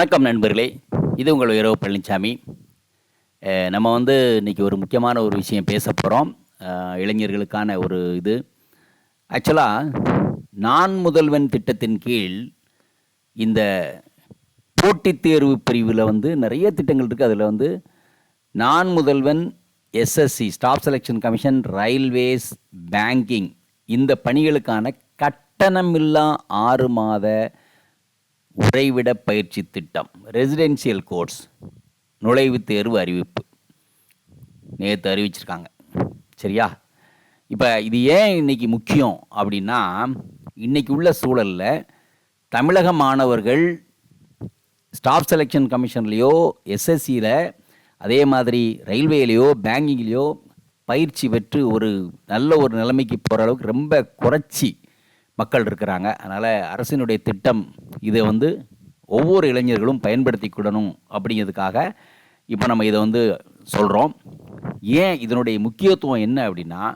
வணக்கம் நண்பர்களே. இது உங்கள் உயரவு பழனிசாமி நம்ம வந்து இன்றைக்கி ஒரு முக்கியமான ஒரு விஷயம் பேச போகிறோம் இளைஞர்களுக்கான ஒரு இது. ஆக்சுவலாக நான் முதல்வன் திட்டத்தின் கீழ் இந்த போட்டித் தேர்வு பிரிவில் வந்து நிறைய திட்டங்கள் இருக்குது அதில் வந்து Naan Mudhalvan SSC staff selection commission railways banking இந்த பணிகளுக்கான கட்டணமில்லா ஆறு மாத உறைவிட பயிற்சி திட்டம் ரெசிடென்சியல் கோர்ஸ் நுழைவுத் தேர்வு அறிவிப்பு. நேற்று அறிவிச்சிருக்காங்க. சரியா? இப்போ இது ஏன் இன்னைக்கு முக்கியம் அப்படின்னா இன்றைக்கி உள்ள சூழலில் தமிழக மாணவர்கள் ஸ்டாஃப் செலெக்ஷன் கமிஷன்லேயோ எஸ்எஸ்சியில் அதே மாதிரி ரயில்வேலையோ பேங்கிங்லேயோ பயிற்சி பெற்று ஒரு நல்ல ஒரு நிலைமைக்கு போகிற அளவுக்கு ரொம்ப குறைச்சி மக்கள் இருக்கிறாங்க. அதனால் அரசினுடைய திட்டம் இதை வந்து ஒவ்வொரு இளைஞர்களும் பயன்படுத்திக்கிடணும் அப்படிங்கிறதுக்காக இப்போ நம்ம இதை வந்து சொல்கிறோம் ஏன் இதனுடைய முக்கியத்துவம் என்ன அப்படின்னா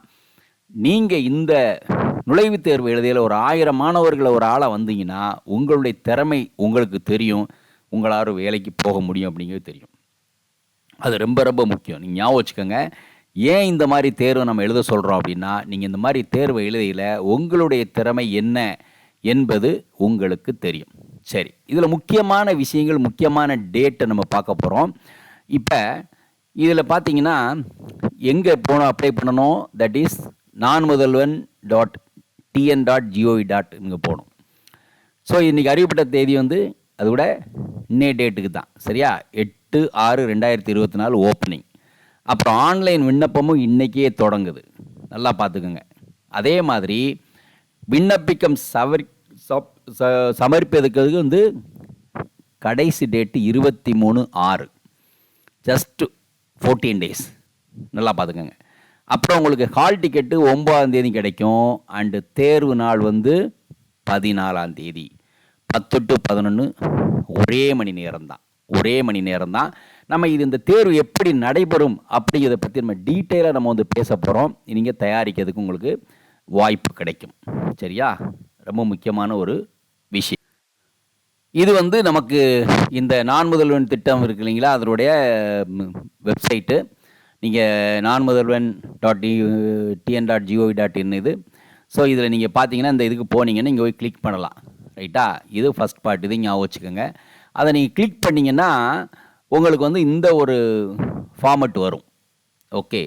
நீங்கள் இந்த நுழைவுத் தேர்வு எழுதியில் ஒரு ஆயிரம் மாணவர்களை ஒரு ஆளாக வந்தீங்கன்னா உங்களுடைய திறமை உங்களுக்கு தெரியும். உங்களால் வேலைக்கு போக முடியும் அப்படிங்கிறது தெரியும். அது ரொம்ப ரொம்ப முக்கியம். நீங்கள் ஞாபகம் வச்சுக்கோங்க. ஏன் இந்த மாதிரி தேர்வை நம்ம எழுத சொல்கிறோம் அப்படின்னா நீங்கள் இந்த மாதிரி தேர்வை எழுதையில் உங்களுடைய திறமை என்ன? என்பது உங்களுக்கு தெரியும். சரி இதில் முக்கியமான விஷயங்கள் முக்கியமான டேட்டை நம்ம பார்க்க போகிறோம் இப்போ இதில் பார்த்தீங்கன்னா எங்கே போனோம் அப்ளை பண்ணணும்? That is Naan Mudhalvan dot TN dot GOV dot இங்கே போகணும். ஸோ இன்றைக்கி அறிவிப்பட்ட தேதி வந்து அது கூட இன்னே டேட்டுக்கு தான். சரியா? எட்டு ஆறு ரெண்டாயிரத்தி இருபத்தி நாலு ஓப்பனிங் அப்புறம் ஆன்லைன் விண்ணப்பமும் இன்றைக்கே தொடங்குது. நல்லா பார்த்துக்கோங்க. அதே மாதிரி விண்ணப்பிக்கம் சவர் ச- சமர்ப்பிப்பதற்கு வந்து கடைசி டேட்டு இருபத்தி மூணு ஆறு. ஜஸ்ட்டு ஃபோர்டீன் டேஸ் நல்லா பார்த்துக்கோங்க. அப்புறம் உங்களுக்கு ஹால் டிக்கெட்டு ஒம்பதாந்தேதி கிடைக்கும். அண்டு தேர்வு நாள் வந்து பதினாலாம் தேதி. பத்து டு பதினொன்று ஒரே மணி நேரம் தான். ஒரே மணி நேரம் தான். நம்ம இது இந்த தேர்வு எப்படி நடைபெறும் அப்படிங்கிறத பற்றி நம்ம டீட்டெயிலாக நம்ம வந்து பேச போகிறோம் நீங்கள் தயாரிக்கிறதுக்கு உங்களுக்கு வாய்ப்பு கிடைக்கும். சரியா? ரொம்ப முக்கியமான ஒரு விஷயம். இது வந்து நமக்கு இந்த நான் முதல்வன் திட்டம் இருக்கு இல்லைங்களா? அதனுடைய வெப்சைட்டு. நீங்கள் Naan Mudhalvan dot TN dot GOV dot in இது. ஸோ இதில் நீங்கள் பார்த்தீங்கன்னா இந்த இதுக்கு போனீங்கன்னா இங்கே போய் கிளிக் பண்ணலாம். ரைட்டா இது ஃபஸ்ட் பார்ட் இது ஞாபகம் வச்சுக்கோங்க. அதை நீங்கள் கிளிக் பண்ணிங்கன்னா உங்களுக்கு வந்து இந்த ஒரு ஃபார்மெட் வரும். ஓகே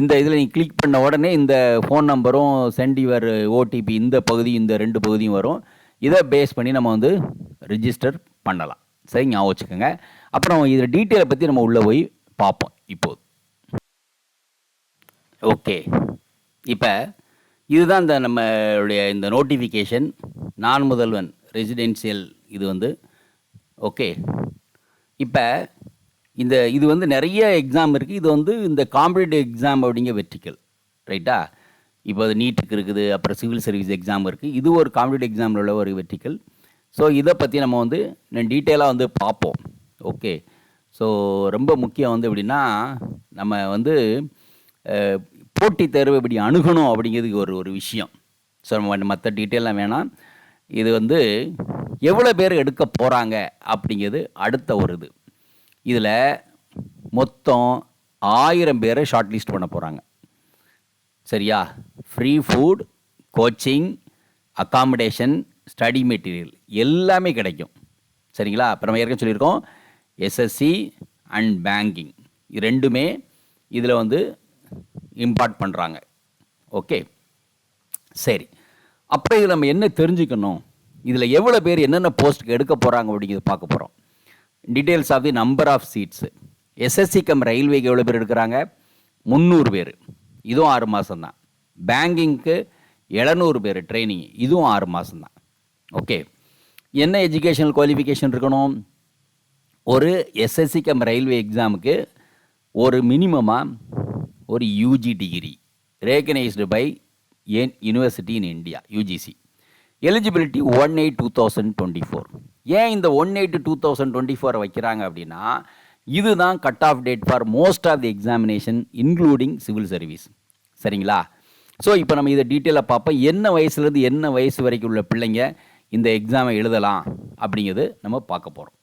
இந்த இதில் நீங்கள் கிளிக் பண்ண உடனே இந்த ஃபோன் நம்பரும் சென்ட் யுவர் ஓடிபி இந்த பகுதி இந்த ரெண்டு பகுதியும் வரும். இதை பேஸ் பண்ணி நம்ம வந்து ரிஜிஸ்டர் பண்ணலாம். சரி ஞாபகம் வச்சுக்கோங்க. அப்புறம் இதில் டீட்டெயிலை பற்றி நம்ம உள்ளே போய் பார்ப்போம் இப்போது ஓகே இப்போ இதுதான் இந்த நம்மளுடைய இந்த நோட்டிஃபிகேஷன் நான் முதல்வன் ரெசிடென்சியல் இது வந்து. ஓகே இப்போ இந்த இது வந்து நிறைய எக்ஸாம் இருக்குது இது வந்து இந்த காம்படிட்டிவ் எக்ஸாம் அப்படிங்கிற வெற்றிக்கல் ரைட்டா இப்போ அது நீட்டுக்கு இருக்குது அப்புறம் சிவில் சர்வீஸ் எக்ஸாம் இருக்குது இது ஒரு காம்படிட்டிவ் எக்ஸாமில் உள்ள ஒரு வெர்டிக்கல் ஸோ இதை பற்றி நம்ம வந்து டீட்டெயிலாக வந்து பார்ப்போம். ஓகே. ஸோ ரொம்ப முக்கியம் வந்து எப்படின்னா நம்ம வந்து போட்டி போட்டித் தேர்வு இப்படி அணுகணும் அப்படிங்கிறதுக்கு ஒரு ஒரு விஷயம். ஸோ நம்ம மற்ற டீட்டெயிலாம் வேணாம். இது வந்து எவ்வளோ பேர் எடுக்க போகிறாங்க அப்படிங்கிறது அடுத்த ஒரு இது. இதில் மொத்தம் ஆயிரம் பேரை ஷார்ட் லிஸ்ட் பண்ண போகிறாங்க சரியா? Free food coaching accommodation study material எல்லாமே கிடைக்கும். சரிங்களா? இப்போ நம்ம ஏற்கனவே சொல்லியிருக்கோம். எஸ்எஸ்சி அண்ட் பேங்கிங் இது ரெண்டுமே இதில் வந்து இம்பார்ட் பண்ணுறாங்க ஓகே சரி. அப்புறம் இதில் நம்ம என்ன தெரிஞ்சுக்கணும்? இதில் எவ்வளோ பேர் என்னென்ன போஸ்ட்டுக்கு எடுக்க போகிறாங்க அப்படிங்கிறது பார்க்க போகிறோம் details of the number of seats SSC cum ரயில்வேக்கு எவ்வளோ பேர் எடுக்கிறாங்க? முந்நூறு பேர். இதுவும் ஆறு மாதம்தான் பேங்கிங்க்கு எழுநூறு பேர் ட்ரைனிங் இதுவும் ஆறு மாதம்தான் ஓகே என்ன எஜுகேஷனல் குவாலிஃபிகேஷன் இருக்கணும்? ஒரு எஸ்எஸ்சி கம் ரயில்வே எக்ஸாமுக்கு ஒரு மினிமமாக ஒரு UG degree recognised by an university in India UGC eligibility one eight two thousand twenty four ஏன் இந்த one eight two thousand twenty ஃபோரை வைக்கிறாங்க அப்படின்னா இதுதான் cut off date for most of the examination including civil service சரிங்களா? So இப்போ நம்ம இதை டீட்டெயிலாக பார்ப்போம். என்ன வயசுலேருந்து என்ன வயசு வரைக்கும் உள்ள பிள்ளைங்க இந்த எக்ஸாமை எழுதலாம் அப்படிங்கிறது நம்ம பார்க்க போகிறோம்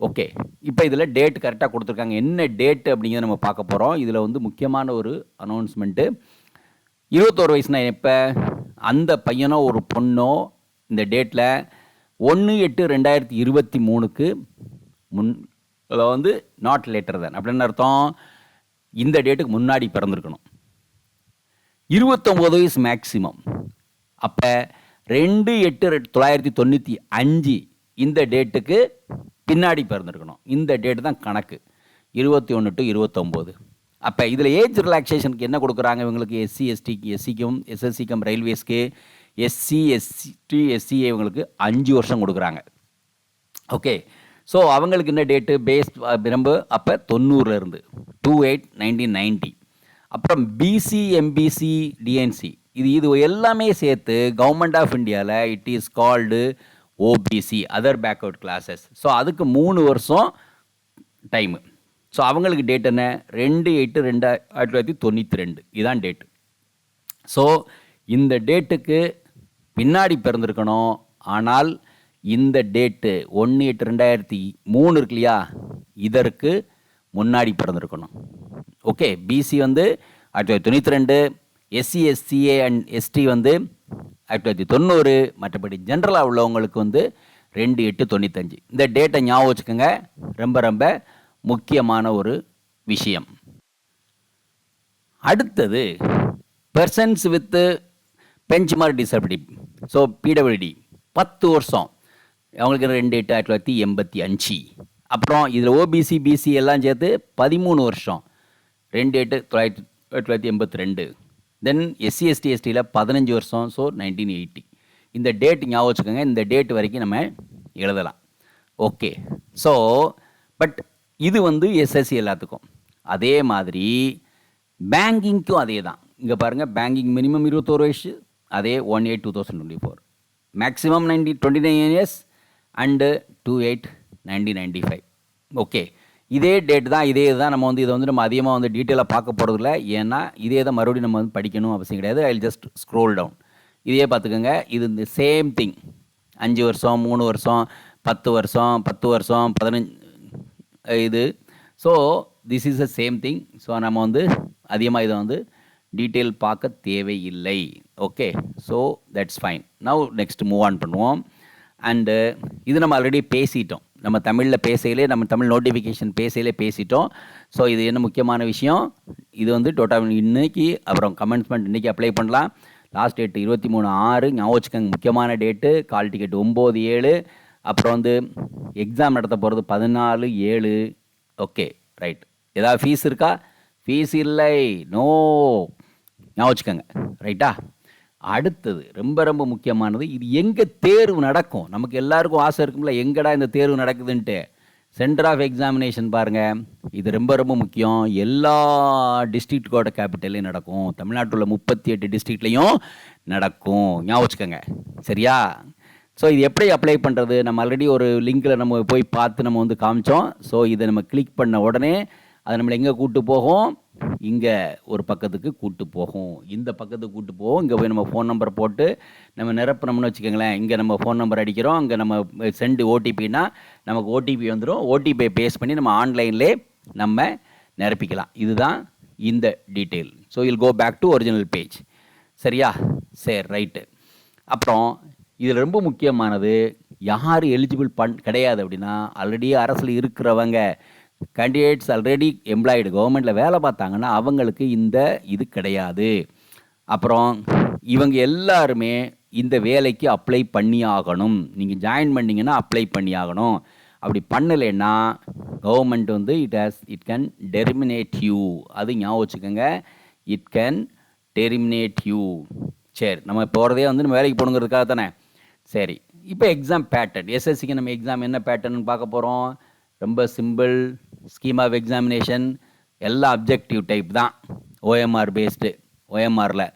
ஓகே இப்போ இதில் டேட் கரெக்டாக கொடுத்துருக்காங்க. என்ன டேட் அப்படிங்கிறத நம்ம பார்க்க போகிறோம் இதில் வந்து முக்கியமான ஒரு அனௌன்ஸ்மெண்ட்டு இருபத்தோரு வயசுனா எப்போ? அந்த பையனோ ஒரு பொண்ணோ இந்த டேட்டில் ஒன்று எட்டு ரெண்டாயிரத்தி இருபத்தி மூணுக்கு முன் அதில் வந்து நாட் லேட்டர் தன் அப்படின்னு அர்த்தம்? இந்த டேட்டுக்கு முன்னாடி பிறந்திருக்கணும். இருபத்தொம்போது வயசு மேக்சிமம் அப்போ ரெண்டு எட்டு ரெட் தொள்ளாயிரத்தி தொண்ணூற்றி அஞ்சு இந்த டேட்டுக்கு பின்னாடி பிறந்திருக்கணும். இந்த டேட்டு தான் கணக்கு. இருபத்தி ஒன்று டு இருபத்தொம்போது அப்போ இதில் ஏஜ் ரிலாக்ஸேஷனுக்கு என்ன கொடுக்குறாங்க இவங்களுக்கு? எஸ்சி எஸ்டிக்கு எஸ்சிக்கும் எஸ்எஸ்சிக்கும் ரயில்வேஸ்க்கு எஸ்சி எஸ்டி எஸ்சிஏ இவங்களுக்கு அஞ்சு வருஷம் கொடுக்குறாங்க. ஓகே ஸோ அவங்களுக்கு என்ன டேட்டு பேஸ் ரொம்ப அப்போ தொண்ணூறுலேருந்து டூ எயிட் நைன்டீன் நைன்ட்டி அப்புறம் பிசி எம்பிசி டிஎன்சி இது இது எல்லாமே சேர்த்து கவர்மெண்ட் ஆஃப் இந்தியாவில் it is called OBC other backward classes so அதுக்கு மூணு வருஷம் டைமு ஸோ அவங்களுக்கு டேட் என்ன? ரெண்டு எட்டு ரெண்டு ஆயிரத்தி தொள்ளாயிரத்தி தொண்ணூற்றி ரெண்டு. இதான் டேட்டு ஸோ இந்த டேட்டுக்கு பின்னாடி பிறந்திருக்கணும். ஆனால் இந்த டேட்டு ஒன்று எட்டு ரெண்டாயிரத்தி மூணு இருக்கு இல்லையா? இதற்கு முன்னாடி பிறந்திருக்கணும். ஓகே பிசி வந்து ஆயிரத்தி தொள்ளாயிரத்தி தொண்ணூற்றி ரெண்டு எஸ்சி எஸ்சிஏ அண்ட் எஸ்டி வந்து ஆயிரத்தி தொள்ளாயிரத்தி தொண்ணூறு மற்றபடி ஜென்ரலாக உள்ளவங்களுக்கு வந்து ரெண்டு எட்டு தொண்ணூத்தஞ்சு. இந்த டேட்டை ஞாபகம் வச்சுக்கோங்க. ரொம்ப ரொம்ப முக்கியமான ஒரு விஷயம். அடுத்தது persons with benchmark disability so PWD பத்து வருஷம். அவங்களுக்கு ரெண்டு எட்டு ஆயிரத்தி தொள்ளாயிரத்தி எண்பத்தி அஞ்சு. அப்புறம் இதில் ஓபிசி பிசி எல்லாம் சேர்த்து பதிமூணு வருஷம். ரெண்டு எட்டு தொள்ளாயிரத்தி ஆயிரத்தி தொள்ளாயிரத்தி எண்பத்தி ரெண்டு. தென் எஸ்சி எஸ்டி எஸ்டியில் பதினஞ்சு வருஷம். ஸோ நைன்டீன் எயிட்டி இந்த டேட் ஞாபகம் வச்சுக்கோங்க. இந்த டேட் வரைக்கும் நம்ம எழுதலாம். ஓகே ஸோ பட் இது வந்து எஸ்எஸ்சி எல்லாத்துக்கும். அதே மாதிரி பேங்கிங்க்கும் அதே தான். இங்கே பாருங்கள் பேங்கிங் மினிமம் இருபத்தோரு வயசு அதே one eight two thousand twenty four maximum ninety twenty nine years and two eight nineteen ninety five okay இதே டேட் தான் இதே தான் நம்ம வந்து இதை வந்து நம்ம அதிகமாக வந்து டீட்டெயிலாக பார்க்க போகிறதில்ல ஏன்னா இதே தான் மறுபடியும் நம்ம வந்து படிக்கணும் அவசியம் கிடையாது. ஐ ஜஸ்ட் ஸ்க்ரோல் டவுன் இதே பார்த்துக்கோங்க. இது இந்த சேம் திங் அஞ்சு வருஷம் மூணு வருஷம் பத்து வருஷம் பத்து வருஷம் பதினஞ்சு இது. So this is a same thing so நம்ம வந்து அதிகமாக இதை வந்து டீட்டெயில் பார்க்க தேவையில்லை. Okay so that's fine now next move on பண்ணுவோம். அண்டு uh, இது நம்ம ஆல்ரெடி பேசிட்டோம். நம்ம தமிழில் பேசையிலே நம்ம தமிழ் நோட்டிஃபிகேஷன் பேசையிலே பேசிட்டோம். ஸோ இது என்ன முக்கியமான விஷயம்? இது வந்து டோட்டா இன்னைக்கு அப்புறம் கமெண்ட்ஸ்மெண்ட் இன்றைக்கி அப்ளை பண்ணலாம். லாஸ்ட் டேட் இருபத்தி மூணு ஆறு ஞாபகம் முக்கியமான டேட்டு கால் டிக்கெட் ஒம்பது ஏழு. அப்புறம் வந்து எக்ஸாம் நடத்த போகிறது பதினாலு ஏழு. ஓகே ரைட் ஏதாவது ஃபீஸ் இருக்கா? ஃபீஸ் இல்லை. நோ ஞாபகம் ரைட்டா அடுத்தது ரொம்ப ரொம்ப முக்கியமானது இது எங்கே தேர்வு நடக்கும்? நமக்கு எல்லாருக்கும் ஆசை இருக்கும்ல எங்கடா இந்த தேர்வு நடக்குதுன்ட்டு. சென்டர் ஆஃப் எக்ஸாமினேஷன் பாருங்கள் இது ரொம்ப ரொம்ப முக்கியம். எல்லா டிஸ்ட்ரிக்டோட கேபிட்டல்லையும் நடக்கும். தமிழ்நாட்டில் உள்ள முப்பத்தி எட்டு டிஸ்ட்ரிக்ட்லேயும் நடக்கும். ஞாபகம் சரியா? ஸோ இது எப்படி அப்ளை பண்ணுறது நம்ம ஆல்ரெடி ஒரு லிங்கில் நம்ம போய் பார்த்து நம்ம வந்து காமிச்சோம். ஸோ இதை நம்ம கிளிக் பண்ண உடனே அது நம்மளை எங்கே கூட்டு போகும்? இங்கே ஒரு பக்கத்துக்கு கூட்டு போகும். இந்த பக்கத்துக்கு கூட்டு போகும். இங்கே போய் நம்ம ஃபோன் நம்பர் போட்டு நம்ம நிரப்புனோம்னு வச்சுக்கோங்களேன். இங்கே நம்ம ஃபோன் நம்பர் அடிக்கிறோம். அங்கே நம்ம செண்டு ஓடிபினா நமக்கு ஓடிபி வந்துடும் ஓடிபியை பேஸ் பண்ணி நம்ம ஆன்லைன்லே நம்ம நிரப்பிக்கலாம். இதுதான் இந்த detail so I'll go back to original page சரியா? சரி ரைட்டு அப்புறம் இதில் ரொம்ப முக்கியமானது யார் எலிஜிபிள் பண் கிடையாது அப்படின்னா ஆல்ரெடி அரசில் இருக்கிறவங்க கேண்டிடேட்ஸ் ஆல்ரெடி எம்ப்ளாய்டு கவர்மெண்ட்டில் வேலை பார்த்தாங்கன்னா அவங்களுக்கு இந்த இது கிடையாது. அப்புறம் இவங்க எல்லாருமே இந்த வேலைக்கு அப்ளை பண்ணி ஆகணும். நீங்கள் ஜாயின் பண்ணிங்கன்னா அப்ளை பண்ணி ஆகணும். அப்படி பண்ணலைன்னா கவர்மெண்ட் வந்து it has it can terminate you அது ஞாபகம் வச்சுக்கோங்க. இட் கேன் டெர்மினேட் யூ சரி நம்ம போகிறதே வந்து நம்ம வேலைக்கு போகணுங்கிறதுக்காக தானே. சரி இப்போ எக்ஸாம் பேட்டர்ன் எஸ்எஸ்சிக்கு நம்ம எக்ஸாம் என்ன பேட்டர்ன் பார்க்க போகிறோம் ரொம்ப சிம்பிள் ஸ்கீம் ஆஃப் எக்ஸாமினேஷன் எல்லா அப்ஜெக்டிவ் டைப் தான். ஓஎம்ஆர் பேஸ்டு ஓஎம்ஆரில்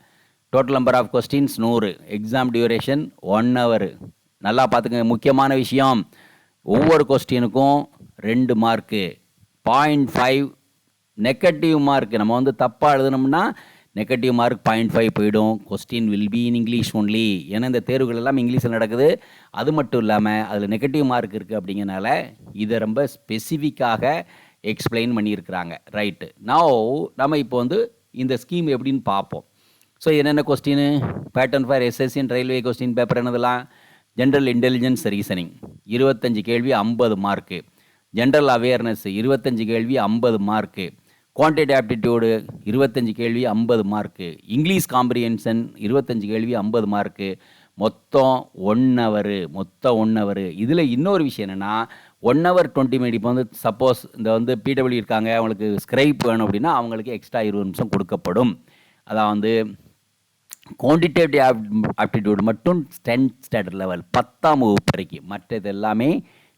டோட்டல் நம்பர் ஆஃப் கொஸ்டின்ஸ் நூறு. எக்ஸாம் டியூரேஷன் ஒன் ஹவர் நல்லா பார்த்துக்கங்க முக்கியமான விஷயம். ஒவ்வொரு கொஸ்டினுக்கும் ரெண்டு mark point five negative mark நம்ம வந்து தப்பாக எழுதுனோம்னா நெகட்டிவ் மார்க் பாயிண்ட் ஃபைவ் போயிடும். Question will be in English only ஏன்னா இந்த தேர்வுகள் எல்லாம் இங்கிலீஷில் நடக்குது. அது மட்டும் இல்லாமல் அதில் நெகட்டிவ் மார்க் இருக்குது அப்படிங்கிறனால இதை ரொம்ப ஸ்பெசிஃபிக்காக எக்ஸ்பிளைன் பண்ணியிருக்கிறாங்க. ரைட்டு நான் நம்ம இப்போ வந்து இந்த ஸ்கீம் எப்படின்னு பார்ப்போம். ஸோ என்னென்ன கொஸ்டின் பேட்டர்ன் ஃபார் எஸ்எஸ்சின் ரயில்வே கொஸ்டின் பேப்பர் என்னதெல்லாம்? ஜென்ரல் இன்டெலிஜென்ஸ் ரீசனிங் இருபத்தஞ்சு கேள்வி ஐம்பது மார்க்கு ஜென்ரல் அவேர்னஸ் இருபத்தஞ்சு கேள்வி ஐம்பது மார்க்கு குவான்டிட்டி ஆப்டிடியூடு இருபத்தஞ்சி கேள்வி ஐம்பது மார்க்கு இங்கிலீஷ் காம்ப்ரிஹென்ஷன் இருபத்தஞ்சி கேள்வி ஐம்பது மார்க்கு மொத்தம் ஒன் ஹவரு மொத்தம் ஒன் ஹவரு இதில் இன்னொரு விஷயம் என்னென்னா ஒன் ஹவர் டுவெண்ட்டி மினிட் இப்போ வந்து சப்போஸ் இந்த வந்து பிடபிள்யூ இருக்காங்க அவங்களுக்கு ஸ்க்ரைப் வேணும் அப்படின்னா அவங்களுக்கு எக்ஸ்ட்ரா இருபது நிமிஷம் கொடுக்கப்படும். அதான் வந்து குவான்டிடேட்டிவ் ஆப்டிடியூட் மட்டும் ஸ்டென்த் ஸ்டாண்டர்ட் லெவல் பத்தாம் வகுப்பு வரைக்கும். மற்றது எல்லாமே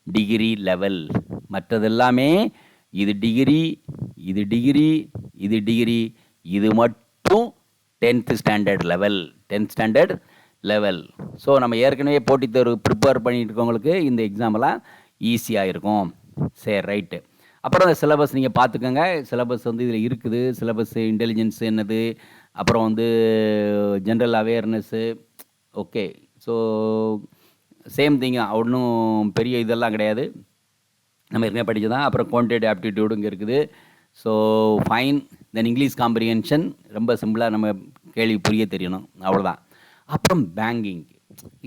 டிகிரி லெவல் மற்றது எல்லாமே இது டிகிரி இது டிகிரி இது டிகிரி இது மட்டும் tenth standard level tenth standard level so நம்ம ஏற்கனவே போட்டித் தேர்வு ப்ரிப்பேர் பண்ணிட்டு இருக்கவங்களுக்கு இந்த எக்ஸாம்லாம் ஈஸியாக இருக்கும். சரி ரைட்டு அப்புறம் அந்த சிலபஸ் நீங்கள் பார்த்துக்கோங்க. சிலபஸ் வந்து இதில் இருக்குது. சிலபஸ் இன்டெலிஜென்ஸ் என்னது? அப்புறம் வந்து general awareness okay so same thing ஒன்றும் பெரிய இதெல்லாம் கிடையாது. நம்ம ஏற்கனவே படிச்சு தான் அப்புறம் குவான்டிட்டி ஆப்டிடியூடு இங்கே இருக்குது. So fine then English comprehension ரொம்ப சிம்பிளாக நம்ம கேள்வி புரிய தெரியணும். அவ்வளோதான் அப்புறம் பேங்கிங்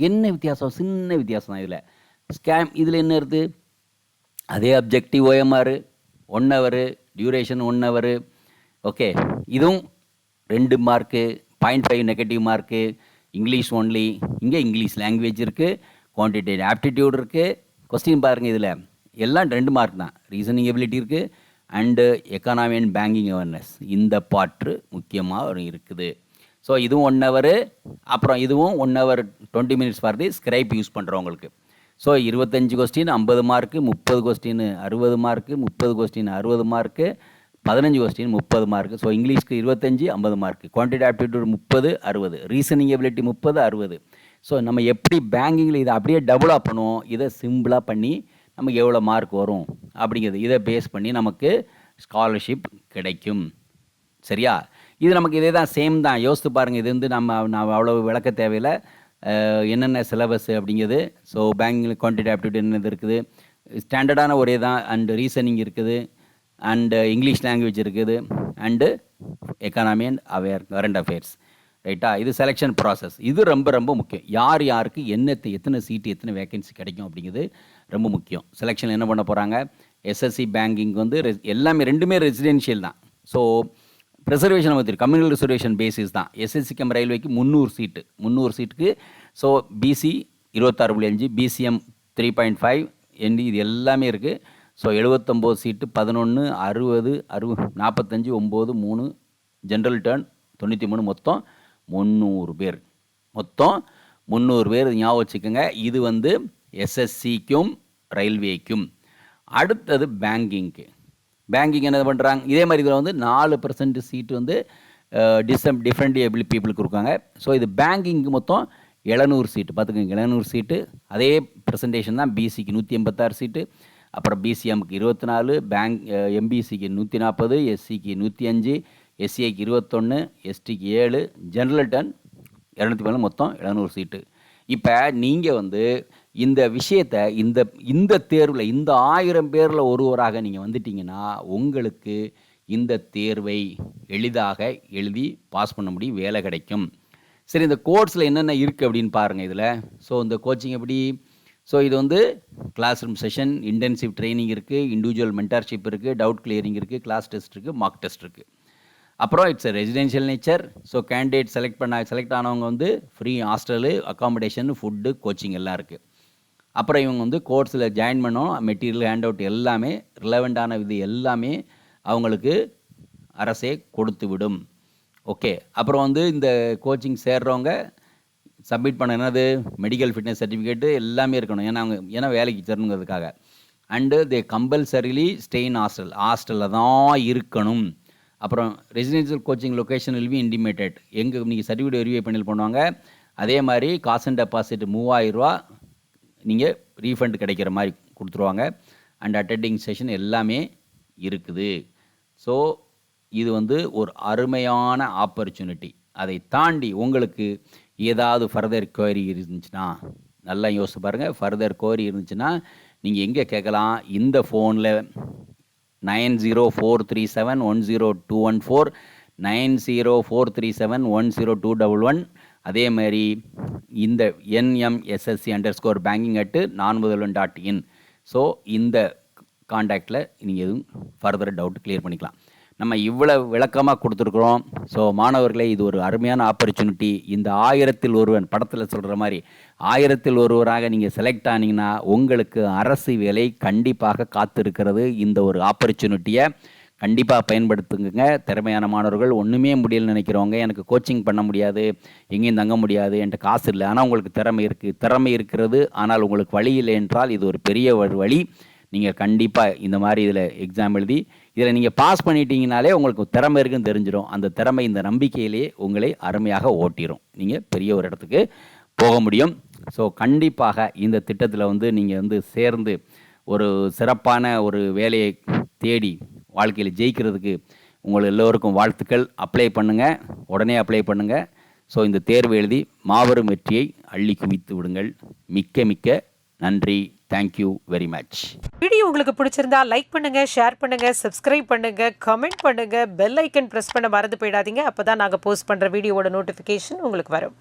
என்ன வித்தியாசம்? சின்ன வித்தியாசம் தான் இதில். ஸ்கேம் இதில் என்ன இருக்குது அதே objective OMR one hour duration one hour okay இதுவும் ரெண்டு mark point five negative mark English only இங்கே இங்கிலீஷ் லாங்குவேஜ் இருக்குது குவான்டிடேட் ஆப்டிடியூட் இருக்குது கொஸ்டின் பாருங்கள் இதில். எல்லாம் ரெண்டு மார்க் தான். ரீசனிங் எபிலிட்டி இருக்குது and economy and banking awareness இந்த பாட்டு முக்கியமாக இருக்குது. ஸோ இதுவும் ஒன் ஹவர் அப்புறம் இதுவும் one hour twenty minutes for the scribe use பண்ணுறவங்களுக்கு ஸோ இருபத்தஞ்சி கொஸ்டின் ஐம்பது மார்க்கு முப்பது கொஸ்டின் அறுபது மார்க்கு முப்பது கொஸ்டின் அறுபது மார்க்கு பதினஞ்சு கொஸ்டின் முப்பது மார்க்கு ஸோ இங்கிலீஷ்க்கு இருபத்தஞ்சி ஐம்பது மார்க்கு குவான்டிட்டி ஆப்டிடியூட் முப்பது அறுபது. ரீசனிங் எபிலிட்டி முப்பது அறுபது. ஸோ நம்ம எப்படி பேங்கிங்கில் இதை அப்படியே டெவலப் பண்ணுவோம் இதை சிம்பிளாக பண்ணி நமக்கு எவ்வளோ மார்க் வரும் அப்படிங்கிறது. இதை பேஸ் பண்ணி நமக்கு ஸ்காலர்ஷிப் கிடைக்கும். சரியா? இது நமக்கு இதே தான் சேம் தான். யோசித்து பாருங்கள் இது வந்து நம்ம நான் அவ்வளோ விளக்க தேவையில்லை. என்னென்ன சிலபஸ் அப்படிங்கிறது. ஸோ பேங்கிங் குவான்டிட்டி ஆப்டிடியூட் என்னது இருக்குது. ஸ்டாண்டர்டான ஒரே தான். அண்டு ரீசனிங் இருக்குது. அண்டு இங்கிலீஷ் லாங்குவேஜ் இருக்குது. And economy and aware current affairs ரைட்டா இது செலெக்ஷன் ப்ராசஸ் இது ரொம்ப ரொம்ப முக்கியம். யார் யாருக்கு என்ன எத்தனை சீட்டு எத்தனை வேகன்சி கிடைக்கும் அப்படிங்கிறது ரொம்ப முக்கியம். செலெக்ஷன் என்ன பண்ண போகிறாங்க எஸ்எஸ்சி பேங்கிங் வந்து எல்லாமே ரெண்டுமே ரெசிடென்ஷியல் தான். ஸோ ரிசர்வேஷன் பற்றி கம்யூனல் ரிசர்வேஷன் பேசிஸ் தான். எஸ்எஸ்சி கம் ரயில்வேக்கு முந்நூறு சீட்டு முந்நூறு சீட்டுக்கு ஸோ பிசி இருபத்தாறு புள்ளி அஞ்சு பிசிஎம் த்ரீ பாயிண்ட் ஃபைவ் என்டி இது எல்லாமே இருக்குது ஸோ எழுபத்தொம்போது சீட்டு பதினொன்று அறுபது அறு நாற்பத்தஞ்சு ஒம்பது மூணு ஜென்ரல் டேர்ன் தொண்ணூற்றி மூணு மொத்தம் முந்நூறு பேர். மொத்தம் முந்நூறு பேர் ஞாபகம் வச்சுக்கோங்க. இது வந்து எஸ்எஸ்சிக்கும் ரயில்வேக்கும். அடுத்தது பேங்கிங்க்கு. பேங்கிங் என்ன பண்ணுறாங்க இதே மாதிரி இதில் வந்து நாலு பர்சன்ட் சீட்டு வந்து டிசம் டிஃப்ரெண்ட் ஏபிள் பீப்புளுக்கு இருக்காங்க ஸோ இது பேங்கிங்க்கு மொத்தம் எழுநூறு சீட்டு பார்த்துக்கோங்க எழுநூறு சீட்டு அதே ப்ரெசன்டேஷன் தான் பிசிக்கு நூற்றி எண்பத்தாறு சீட்டு அப்புறம் பிசிஎம்க்கு இருபத்தி நாலு பேங்க் எம்பிசிக்கு நூற்றி நாற்பது எஸ்சிக்கு நூற்றி அஞ்சு எஸ்சிஐக்கு இருபத்தொன்று எஸ்டிக்கு ஏழு ஜென்ரல் டன் இரநூத்தி பதினொன்று மொத்தம் எழுநூறு சீட்டு இப்போ நீங்கள் வந்து இந்த விஷயத்தை இந்த இந்த தேர்வில் இந்த ஆயிரம் பேரில் ஒருவராக நீங்கள் வந்துட்டீங்கன்னா உங்களுக்கு இந்த தேர்வை எளிதாக எழுதி பாஸ் பண்ண முடியும் வேலை கிடைக்கும். சரி இந்த கோர்ஸில் என்னென்ன இருக்குது அப்படின்னு பாருங்கள் இதில். ஸோ இந்த கோச்சிங் எப்படி? ஸோ இது வந்து class room session intensive training இருக்குது இண்டிவிஜுவல் மென்டர்ஷிப் இருக்குது டவுட் கிளியரிங் இருக்குது கிளாஸ் டெஸ்ட் இருக்குது மார்க் டெஸ்ட் இருக்குது அப்புறம் it's residential nature so candidate select பண்ண செலக்ட் ஆனவங்க வந்து free hostel accommodation food coaching எல்லாம் இருக்குது அப்புறம் இவங்க வந்து கோர்ஸில் ஜாயின் பண்ணோம். மெட்டீரியல் ஹேண்ட் அவுட் எல்லாமே ரிலவெண்ட்டான இது எல்லாமே அவங்களுக்கு அரசே கொடுத்து விடும் ஓகே அப்புறம் வந்து இந்த கோச்சிங் சேர்றவங்க சப்மிட் பண்ண என்னது? மெடிக்கல் ஃபிட்னஸ் சர்டிஃபிகேட்டு எல்லாமே இருக்கணும். ஏன்னா அவங்க ஏன்னா வேலைக்கு தரணுங்கிறதுக்காக and they compulsorily stay in hostel ஹாஸ்டலில் தான் இருக்கணும். அப்புறம் residential coaching location will be intimated எங்கே நீங்கள் சர்டிஃபிகேட் வெரிஃபை பண்ணி பண்ணுவாங்க அதே மாதிரி காசன் அண்ட் டெபாசிட் மூவாயிரரூவா நீங்கள் ரீஃபண்ட் கிடைக்கிற மாதிரி கொடுத்துருவாங்க. அண்ட் அட்டெண்டிங் செஷன் எல்லாமே இருக்குது. ஸோ இது வந்து ஒரு அருமையான ஆப்பர்ச்சுனிட்டி அதை தாண்டி உங்களுக்கு ஏதாவது ஃபர்தர் கோரி இருந்துச்சுன்னா நல்லா யோசிச்சு பாருங்கள் ஃபர்தர் கோரி இருந்துச்சுன்னா நீங்கள் எங்கே கேட்கலாம்? இந்த ஃபோனில் nine zero four three seven one zero two one four nine zero four three seven one zero two double one அதே மாதிரி இந்த NMSSC underscore banking at Naan Mudhalvan dot in so இந்த காண்டாக்டில் நீங்கள் எதுவும் ஃபர்தர் டவுட் கிளியர் பண்ணிக்கலாம். நம்ம இவ்வளவு விளக்கமாக கொடுத்துருக்குறோம். ஸோ மாணவர்களே இது ஒரு அருமையான ஆப்பர்ச்சுனிட்டி இந்த ஆயிரத்தில் ஒருவன் படத்தில் சொல்கிற மாதிரி ஆயிரத்தில் ஒருவராக நீங்கள் செலக்ட் ஆனீங்கன்னா உங்களுக்கு அரசு வேலை கண்டிப்பாக காத்திருக்கிறது. இந்த ஒரு ஆப்பர்ச்சுனிட்டியை கண்டிப்பாக பயன்படுத்துங்க திறமையான மாணவர்கள். ஒன்றுமே முடியலன்னு நினைக்கிறவங்க எனக்கு கோச்சிங் பண்ண முடியாது எங்கேயும் தங்க முடியாது என்கிட்ட காசு இல்லை. ஆனால் உங்களுக்கு திறமை இருக்குது திறமை இருக்கிறது ஆனால் உங்களுக்கு வழி இல்லை என்றால் இது ஒரு பெரிய ஒரு வழி நீங்கள் கண்டிப்பாக இந்த மாதிரி இதில் எக்ஸாம் எழுதி இதில் நீங்கள் பாஸ் பண்ணிட்டீங்கனாலே உங்களுக்கு திறமை இருக்குன்னு தெரிஞ்சிடும் அந்த திறமை இந்த நம்பிக்கையிலேயே உங்களை அருமையாக ஓட்டிடும் நீங்கள் பெரிய ஒரு இடத்துக்கு போக முடியும். ஸோ கண்டிப்பாக இந்த திட்டத்தில் வந்து நீங்கள் வந்து சேர்ந்து ஒரு சிறப்பான ஒரு வேலையை தேடி வாழ்க்கையில் ஜெயிக்கிறதுக்கு உங்கள் எல்லோருக்கும் வாழ்த்துக்கள். அப்ளை பண்ணுங்கள் உடனே அப்ளை பண்ணுங்கள் ஸோ இந்த தேர்வு எழுதி மாபெரும் வெற்றியை அள்ளி குவித்து விடுங்கள். மிக்க மிக்க நன்றி. தேங்க்யூ வெரி மச் வீடியோ உங்களுக்கு பிடிச்சிருந்தா லைக் பண்ணுங்க ஷேர் பண்ணுங்க சப்ஸ்கிரைப் பண்ணுங்க கமெண்ட் பண்ணுங்க பெல் ஐக்கன் ப்ரெஸ் பண்ண மறந்து போயிடாதீங்க. அப்போ தான் நாங்கள் போஸ்ட் பண்ணுற வீடியோவோட நோட்டிஃபிகேஷன் உங்களுக்கு வரும்.